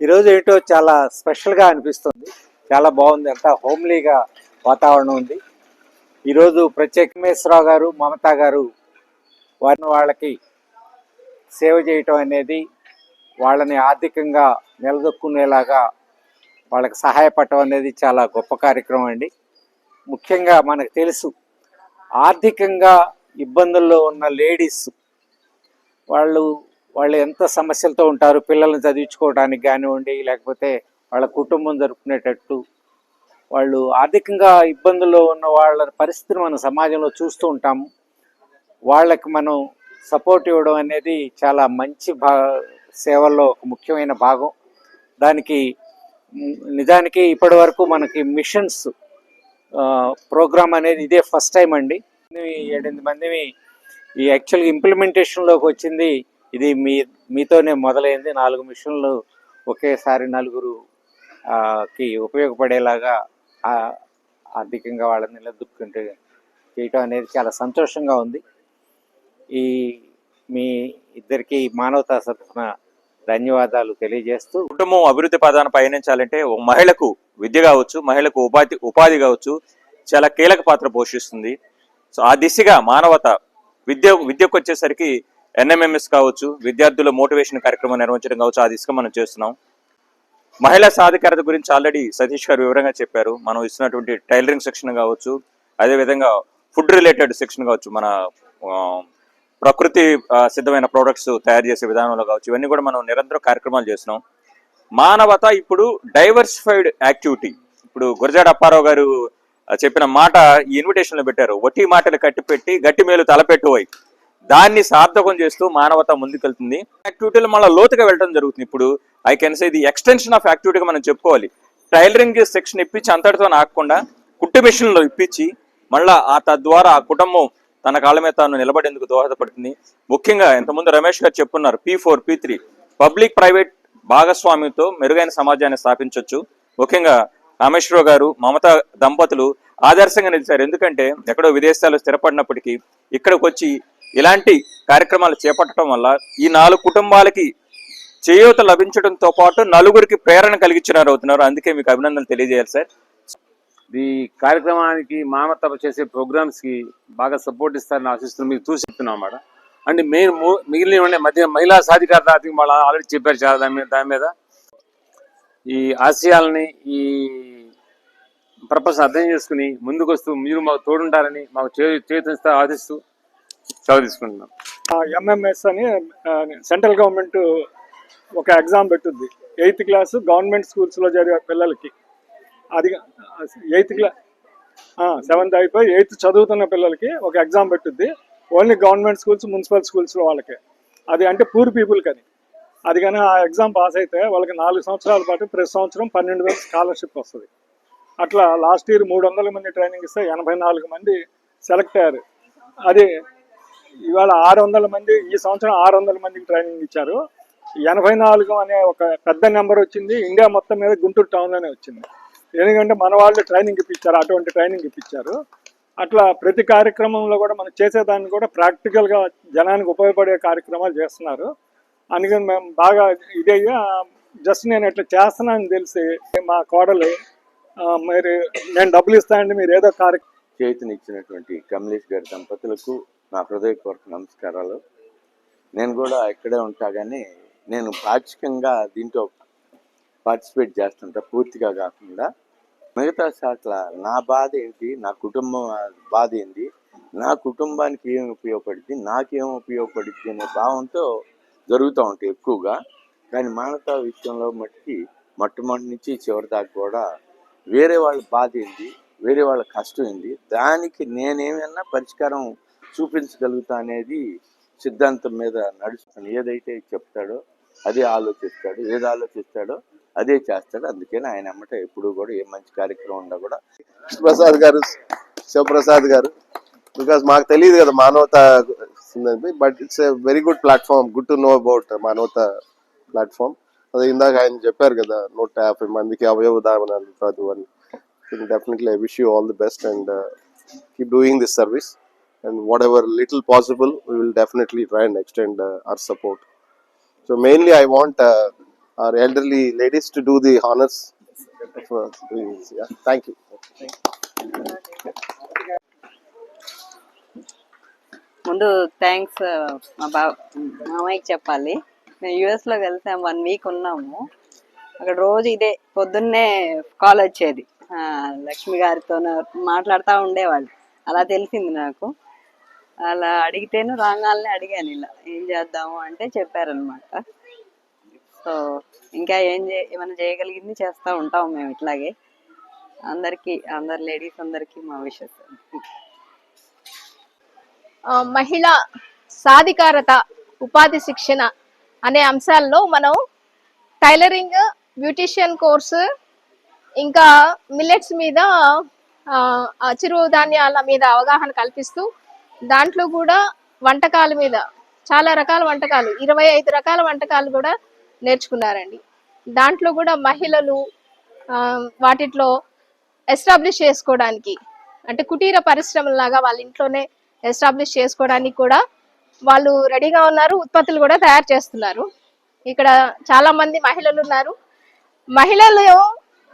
ఈరోజు ఏంటో చాలా స్పెషల్గా అనిపిస్తుంది. చాలా బాగుంది. అంతా హోమ్లీగా వాతావరణం ఉంది. ఈరోజు ప్రత్యేకమేశ్వరరావు గారు మమతా గారు వారిని వాళ్ళకి సేవ చేయటం అనేది వాళ్ళని ఆర్థికంగా నిలదొక్కునేలాగా వాళ్ళకి సహాయపడటం అనేది చాలా గొప్ప కార్యక్రమం అండి. ముఖ్యంగా మనకు తెలుసు ఆర్థికంగా ఇబ్బందుల్లో ఉన్న లేడీస్ వాళ్ళు వాళ్ళు ఎంత సమస్యలతో ఉంటారు పిల్లల్ని చదివించుకోవడానికి కానివ్వండి లేకపోతే వాళ్ళ కుటుంబం జరుపుకునేటట్టు వాళ్ళు ఆర్థికంగా ఇబ్బందుల్లో ఉన్న వాళ్ళ పరిస్థితిని మనం సమాజంలో చూస్తూ ఉంటాము వాళ్ళకి మనం సపోర్ట్ ఇవ్వడం అనేది చాలా మంచి భా సేవల్లో ఒక ముఖ్యమైన భాగం. దానికి నిజానికి ఇప్పటి వరకు మనకి మిషన్స్ ప్రోగ్రామ్ అనేది ఇదే ఫస్ట్ టైం అండి. ఈ ఏడెనిమిది మందిని ఈ యాక్చువల్గా ఇంప్లిమెంటేషన్లోకి వచ్చింది ఇది మీ మీతోనే మొదలైంది. నాలుగు మిషన్లు ఒకేసారి నలుగురు కి ఉపయోగపడేలాగా ఆర్థికంగా వాళ్ళని నిలదొక్కుంటే చేయటం అనేది చాలా సంతోషంగా ఉంది. ఈ మీ ఇద్దరికి మానవతా తరఫున ధన్యవాదాలు తెలియజేస్తూ కుటుంబం అభివృద్ధి పదాన పయనించాలంటే ఒక మహిళకు విద్య కావచ్చు మహిళకు ఉపాధి ఉపాధి కావచ్చు చాలా కీలక పాత్ర పోషిస్తుంది. సో ఆ దిశగా మానవత విద్య విద్యకు వచ్చేసరికి ఎన్ఎంఎంఎస్ కావచ్చు విద్యార్థుల మోటివేషన్ కార్యక్రమం నిర్వహించడం కావచ్చు ఆ దిశగా మనం చేస్తున్నాం. మహిళా సాధికారత గురించి ఆల్రెడీ సతీష్ గారు వివరంగా చెప్పారు. మనం ఇస్తున్నటువంటి టైలరింగ్ సెక్షన్ కావచ్చు అదేవిధంగా ఫుడ్ రిలేటెడ్ సెక్షన్ కావచ్చు మన ఆ, ప్రకృతి సిద్ధమైన ప్రోడక్ట్స్ తయారు చేసే విధానంలో కావచ్చు ఇవన్నీ కూడా మనం నిరంతరం కార్యక్రమాలు చేస్తున్నాం. మానవత ఇప్పుడు డైవర్సిఫైడ్ యాక్టివిటీ. ఇప్పుడు గురజాడ అప్పారావు గారు చెప్పిన మాట ఈ ఇన్విటేషన్లో పెట్టారు. వట్టి మాటలు కట్టిపెట్టి గట్టి మేలు తలపెట్టువై దాన్ని సార్థకం చేస్తూ మానవత ముందుకెళ్తుంది. యాక్టివిటీలో మళ్ళీ లోతుగా వెళ్ళడం జరుగుతుంది ఇప్పుడు. ఐ కెన్ సే ఇది ఎక్స్టెన్షన్ ఆఫ్ యాక్టివిటీగా మనం చెప్పుకోవాలి. టైలరింగ్ సెక్షన్ ఇప్పించి అంతటితో ఆగకుండా కుట్టు మిషన్లో ఇప్పించి మళ్ళా ఆ తద్వారా ఆ కుటుంబం తన కాళ్ళ మీద తాను నిలబడేందుకు దోహదపడుతుంది. ముఖ్యంగా ఇంతకుముందు రమేష్ గారు చెప్పున్నారు P four P three public private భాగస్వామ్యంతో మెరుగైన సమాజాన్ని స్థాపించవచ్చు ముఖ్యంగా రామేశ్వరరావు గారు మమత దంపతులు ఆదర్శంగా నిలిచారు. ఎందుకంటే ఎక్కడో విదేశాల్లో స్థిరపడినప్పటికీ ఇక్కడికి వచ్చి ఇలాంటి కార్యక్రమాలు చేపట్టడం వల్ల ఈ నాలుగు కుటుంబాలకి చేయూత లభించడంతో పాటు నలుగురికి ప్రేరణ కలిగించినారు అవుతున్నారు. అందుకే మీకు అభినందనలు తెలియజేయాలి సార్. ఈ కార్యక్రమానికి మామత చేసే ప్రోగ్రామ్స్కి బాగా సపోర్ట్ ఇస్తారని ఆశిస్తున్నాం మీకు చూసి చెప్తున్నాం అన్నమాట. అండ్ మెయిన్ మిగిలిన ఉండే మధ్య మహిళా సాధికారత I వాళ్ళు ఆల్రెడీ చెప్పారు చాలా దాని మీద దాని మీద. ఈ ఆశయాలని ఈ ప్రపంచం అర్థం చేసుకుని ముందుకు వస్తూ మీరు మాకు తోడుంటారని మాకు చేతిస్తా ఆశిస్తూ సెలవు తీసుకుంటున్నాం. ఎంఎంఎస్ అని సెంట్రల్ గవర్నమెంట్ ఒక ఎగ్జామ్ పెట్టుద్ది. ఎయిత్ క్లాస్ గవర్నమెంట్ స్కూల్స్లో జరిగే పిల్లలకి. అది ఎయిత్ క్లాస్ సెవెంత్ అయిపోయి ఎయిత్ చదువుతున్న పిల్లలకి ఒక ఎగ్జామ్ పెట్టుద్ది. ఓన్లీ గవర్నమెంట్ స్కూల్స్ మున్సిపల్ స్కూల్స్లో వాళ్ళకి. అది అంటే పూర్ పీపుల్కి కానీ అది కానీ ఆ ఎగ్జామ్ పాస్ అయితే వాళ్ళకి నాలుగు సంవత్సరాల పాటు ప్రతి సంవత్సరం పన్నెండు వేల స్కాలర్షిప్ వస్తుంది. అట్లా లాస్ట్ ఇయర్ మూడు వందల మంది ట్రైనింగ్ ఇస్తే ఎనభై నాలుగు మంది సెలెక్ట్ అయ్యారు. అది ఇవాళ ఆరు వందల మంది ఈ సంవత్సరం ఆరు వందల మందికి ట్రైనింగ్ ఇచ్చారు. ఎనభై నాలుగు అనే ఒక పెద్ద నెంబర్ వచ్చింది. ఇండియా మొత్తం మీద గుంటూరు టౌన్లోనే వచ్చింది. ఎందుకంటే మన వాళ్ళు ట్రైనింగ్ ఇప్పించారు అటువంటి ట్రైనింగ్ ఇప్పించారు. అట్లా ప్రతి కార్యక్రమంలో కూడా మనం చేసేదాన్ని కూడా ప్రాక్టికల్గా జనానికి ఉపయోగపడే కార్యక్రమాలు చేస్తున్నారు. అందుకని మేము బాగా ఇదయ్యా జస్ట్ నేను ఇట్లా చేస్తున్నానని తెలిసి మా కోడలు మరి నేను డబ్బులు ఇస్తానండి మీరు ఏదో కార్యక్రమం చేతినిచ్చినటువంటి కమలేష్ గారి దంపతులకు నా హృదయపూర్వక నమస్కారాలు. నేను కూడా ఇక్కడే ఉంటా కానీ నేను పాక్షికంగా దీంట్లో పార్టిసిపేట్ చేస్తుంటా పూర్తిగా కాకుండా. మిగతా చోట్ల నా బాధ ఏంటి నా కుటుంబం బాధ ఏంటి నా కుటుంబానికి ఏం ఉపయోగపడింది నాకేం ఉపయోగపడింది అనే భావంతో జరుగుతూ ఉంటాయి ఎక్కువగా. కానీ మానవతా విషయంలో మట్టికి మొట్టమొదటి నుంచి చివరి దాకా కూడా వేరే వాళ్ళ బాధ ఏంటి వేరే వాళ్ళ కష్టం ఏంటి దానికి నేనేమైనా పరిష్కారం చూపించగలుగుతా అనేది సిద్ధాంతం మీద నడుచుకుని ఏదైతే చెప్తాడో అదే ఆలోచిస్తాడు ఏది ఆలోచిస్తాడో అదే చేస్తాడు. అందుకని ఆయన అమ్మట ఎప్పుడు కూడా ఏ మంచి కార్యక్రమం ఉన్నా కూడా ప్రసాద్ గారు శివప్రసాద్ గారు బికాస్ మాకు తెలియదు కదా Manavata but it's a very good platform good to know about Manavata platform అదే ఇందాక ఆయన చెప్పారు కదా నూట యాభై మందికి అవయవ దావనాలు కాదు అని. Definitely I wish you all the best and keep doing this service and whatever little possible we will definitely try and extend our support so mainly I want our elderly ladies to do the honors. For, yeah, thank you. ముందు thanks uh, మా బా మామయ్యకి చెప్పాలి. మేము యుఎస్లో లో వెళ్తాం one week ఉన్నాము. అక్కడ రోజు ఇదే పొద్దున్నే కాల్ వచ్చేది. లక్ష్మి గారితో మాట్లాడుతూ ఉండేవాళ్ళు. అలా తెలిసింది నాకు. అలా అడిగితేను రాగాలని అడిగాను ఇలా ఏం చేద్దాము? అంటే చెప్పారనమాట. సో ఇంకా ఏం చే ఏమైనా చేయగలిగింది? చేస్తూ ఉంటాం మేము ఇట్లాగే. అందరికీ అందరు లేడీస్ అందరికీ మా విషెస్. మహిళ సాధికారత ఉపాధి శిక్షణ అనే అంశాల్లో మనం టైలరింగ్ బ్యూటిషియన్ కోర్సు ఇంకా మిల్లెట్స్ మీద చిరుధాన్యాల మీద అవగాహన కల్పిస్తూ దాంట్లో కూడా వంటకాల మీద చాలా రకాల వంటకాలు ఇరవై ఐదు రకాల వంటకాలు కూడా నేర్చుకున్నారండి. దాంట్లో కూడా మహిళలు వాటిలో వాటిట్లో ఎస్టాబ్లిష్ చేసుకోవడానికి అంటే కుటీర పరిశ్రమలాగా వాళ్ళ ఇంట్లోనే ఎస్టాబ్లిష్ చేసుకోవడానికి కూడా వాళ్ళు రెడీగా ఉన్నారు ఉత్పత్తులు కూడా తయారు చేస్తున్నారు. ఇక్కడ చాలా మంది మహిళలు ఉన్నారు. మహిళలు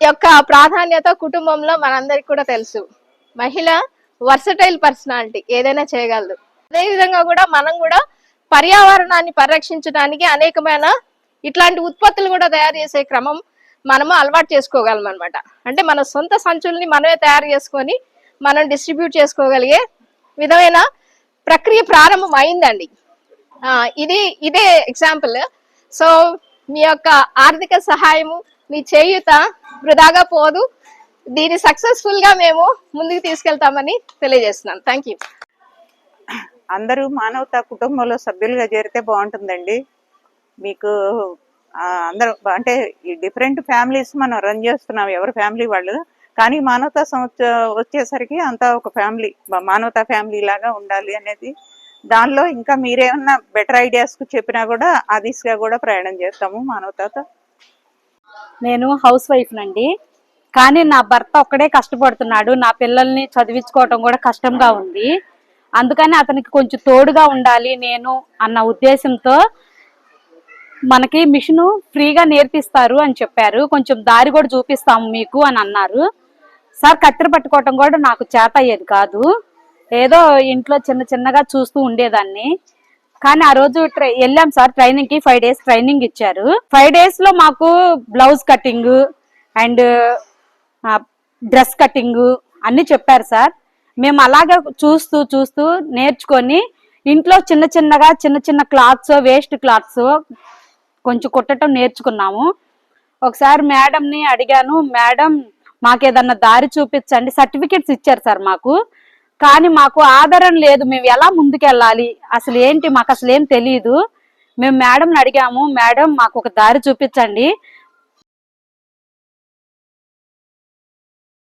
యొక్క ప్రాధాన్యత కుటుంబంలో మనందరికి కూడా తెలుసు. మహిళ వర్సటైల్ పర్సనాలిటీ ఏదైనా చేయగలదు. అదేవిధంగా కూడా మనం కూడా పర్యావరణాన్ని పరిరక్షించడానికి అనేకమైన ఇట్లాంటి ఉత్పత్తులు కూడా తయారు చేసే క్రమం మనము అలవాటు చేసుకోగలం అనమాట అంటే మన సొంత సంచుల్ని మనమే తయారు చేసుకొని మనం డిస్ట్రిబ్యూట్ చేసుకోగలిగే విధమైన ప్రక్రియ ప్రారంభం అయిందండి ఇది ఇదే ఎగ్జాంపుల్ సో మీ యొక్క ఆర్థిక సహాయము మీ చేయూత వృధాగా పోదు. దీన్ని సక్సెస్ఫుల్గా మేము ముందుకు తీసుకెళ్తామని తెలియజేస్తున్నాను. థ్యాంక్ యూ అందరూ మానవతా కుటుంబంలో సభ్యులుగా చేరితే బాగుంటుందండి. మీకు అందరూ అంటే ఈ డిఫరెంట్ ఫ్యామిలీస్ మనం రన్ చేస్తున్నాం ఎవరి ఫ్యామిలీ వాళ్ళు. కానీ మానవతా సంస్థ వచ్చేసరికి అంతా ఒక ఫ్యామిలీ మానవతా ఫ్యామిలీ లాగా ఉండాలి అనేది. దానిలో ఇంకా మీరేమన్నా బెటర్ ఐడియాస్ చెప్పినా కూడా ఆ దిశగా కూడా ప్రయాణం చేస్తాము మానవతాతో. నేను హౌస్ వైఫ్ నండి. కానీ నా భర్త ఒక్కడే కష్టపడుతున్నాడు. నా పిల్లల్ని చదివించుకోవటం కూడా కష్టంగా ఉంది. అందుకని అతనికి కొంచెం తోడుగా ఉండాలి నేను అన్న ఉద్దేశంతో మనకి మిషన్ ఫ్రీగా నేర్పిస్తారు అని చెప్పారు. కొంచెం దారి కూడా చూపిస్తాము మీకు అని అన్నారు. సార్ కత్తెర పట్టుకోవటం కూడా నాకు చేత అయ్యేది కాదు. ఏదో ఇంట్లో చిన్న చిన్నగా చూస్తూ ఉండేదాన్ని. కానీ ఆ రోజు ట్రై వెళ్ళాం సార్ ట్రైనింగ్కి ఫైవ్ డేస్ ట్రైనింగ్ ఇచ్చారు. ఫైవ్ డేస్లో మాకు blouse cutting and dress cutting అన్ని చెప్పారు సార్. మేము అలాగే చూస్తూ చూస్తూ నేర్చుకొని ఇంట్లో చిన్న చిన్నగా చిన్న చిన్న క్లాత్స్ వేస్ట్ క్లాత్స్ కొంచెం కుట్టడం నేర్చుకున్నాము. ఒకసారి మేడంని అడిగాను మేడం మాకు ఏదన్నా దారి చూపించండి సర్టిఫికెట్స్ ఇచ్చారు సార్ మాకు. కానీ మాకు ఆధారం లేదు మేము ఎలా ముందుకెళ్ళాలి? అసలు ఏంటి మాకు అసలు ఏం తెలియదు మేము మేడంని అడిగాము మేడం మాకు ఒక దారి చూపించండి.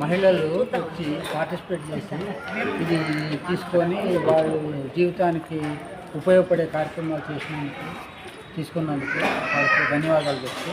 మహిళలు వచ్చి పార్టిసిపేట్ చేసి ఇది తీసుకొని వాళ్ళు జీవితానికి ఉపయోగపడే కార్యక్రమాలు చేసినందుకు తీసుకున్నందుకు వాళ్ళకి ధన్యవాదాలు చెప్తూ